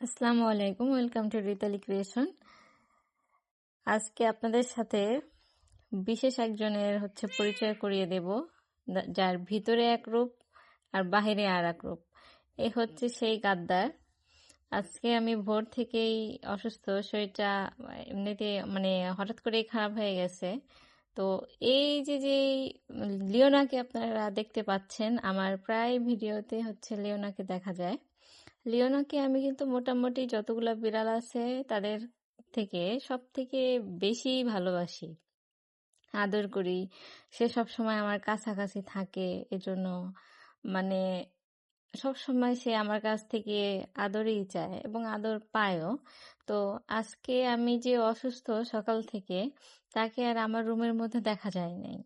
আসসালামু আলাইকুম, welcome to রিতালি creation আজকে আপনাদের সাথে বিশেষ একজনের হচ্ছে পরিচয় করিয়ে দেব যার ভিতরে এক রূপ আর বাহিরে আর এক রূপ। এ হচ্ছে সেই গাদ্দার। আজকে আমি ভোর থেকেই অসুস্থ, শরীরটা এমনিতে মানে হঠাৎ করেই খারাপ হয়ে গেছে। তো এই যে যে লিওনাকে আপনারা দেখতে পাচ্ছেন, আমার প্রায় ভিডিওতে হচ্ছে লিওনাকে দেখা যায়। লিওনাকে আমি কিন্তু মোটামুটি যতগুলো বিড়াল আছে তাদের থেকে সব থেকে বেশি ভালোবাসি। আদর করি। সে সব সময় আমার কাছাকাছি থাকে এজন্য মানে সব সময় সে আমার কাছ থেকে আদরই চায় এবং আদর পায়ও। তো আজকে আমি যে অসুস্থ সকাল থেকে তাকে আর আমার রুমের মধ্যে দেখা যায় নাই।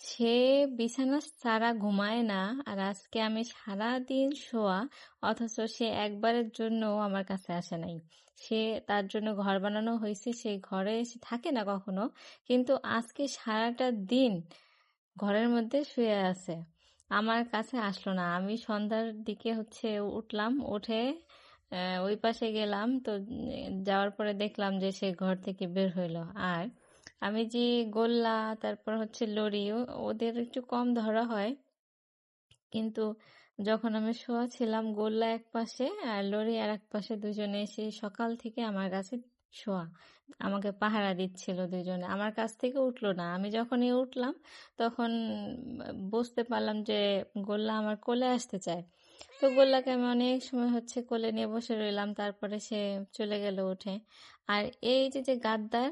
সে বিছানা ছাড়া ঘুমায় না, আর আজকে আমি সারা দিন শোয়া, অথচ সে একবারের জন্য আমার কাছে আসে নাই। সে তার জন্য ঘর বানানো হয়েছে সেই ঘরে সে থাকে না কখনো, কিন্তু আজকে সারাটা দিন ঘরের মধ্যে শুয়ে আছে। আমার কাছে আসলো না। আমি সন্ধ্যার দিকে হচ্ছে উঠলাম, উঠে ওই পাশে গেলাম, তো যাওয়ার পরে দেখলাম যে সে ঘর থেকে বের হইল। আর আমি যে গোল্লা, তারপর হচ্ছে লরি ওদের একটু কম ধরা হয়। কিন্তু যখন আমি শোয়া ছিলাম গোল্লা এক পাশে আর লরি আর এক পাশে দুজনে এসে সকাল থেকে আমার কাছে শোয়া। আমাকে পাহারা দিচ্ছিল দুজনে। আমার কাছ থেকে উঠল না। আমি যখনই উঠলাম তখন বুঝতে পারলাম যে গোল্লা আমার কোলে আসতে চায়। তো গোল্লাকে আমি অনেক সময় হচ্ছে কোলে নিয়ে বসে রইলাম। তারপরে সে চলে গেল উঠে। আর এই যে যে গাদ্দার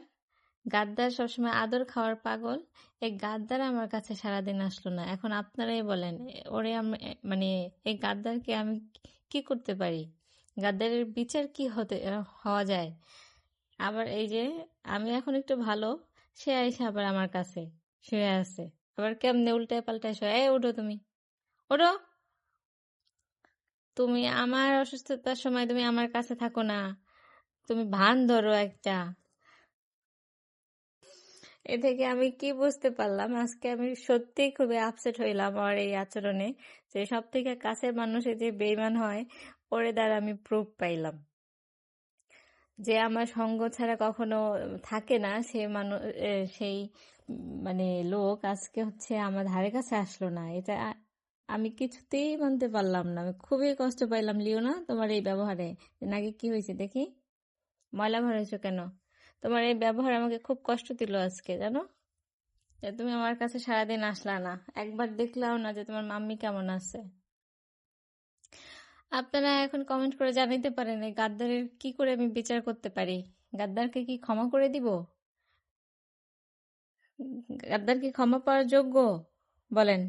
গাদ্দার সবসময় আদর খাওয়ার পাগল। এই গাদ্দার আমার কাছে সারাদিন আসলো না। এখন আপনারাই বলেন, ওরে মানে এই গাদ্দারকে আমি কি করতে পারি? গাদ্দারের বিচার কি হতে, হওয়া যায়? আবার এই যে, আমি এখন একটু ভালো, সে আইসে আবার আমার কাছে, শুয়ে আছে। আবার কেমনে উল্টায় পাল্টায় শুয়ে ওঠো তুমি ওঠো। তুমি আমার অসুস্থতার সময় তুমি আমার কাছে থাকো না। তুমি ভান ধরো একটা। এ থেকে আমি কি বুঝতে পারলাম? আজকে আমি সত্যিই খুবই আপসেট হইলাম আমার এই আচরণে যে সব থেকে কাছের মানুষে যে বেইমান হয়, ওরে দ্বারা আমি প্রুফ পাইলাম। যে আমার সঙ্গ ছাড়া কখনো থাকে না, সে মানুষ সেই মানে লোক আজকে হচ্ছে আমার ধারে কাছে আসলো না। এটা আমি কিছুতেই মানতে পারলাম না। আমি খুবই কষ্ট পাইলাম লিও না তোমার এই ব্যবহারে। নাকি কি হয়েছে দেখি? ময়লা ভরেছো কেন? তোমার এই ব্যবহার আমাকে খুব কষ্ট দিল আজকে, জানো? তুমি আমার কাছে সারাদিন আসলা না। একবার দেখলাও না যে তোমার মাম্মি কেমন আছে। আপনারা এখন কমেন্ট করে জানাইতে পারেন এই গাদ্দারের কি করে আমি বিচার করতে পারি। গাদ্দারকে কি ক্ষমা করে দিব? গাদ্দার কি ক্ষমা পাওয়ার যোগ্য? বলেন।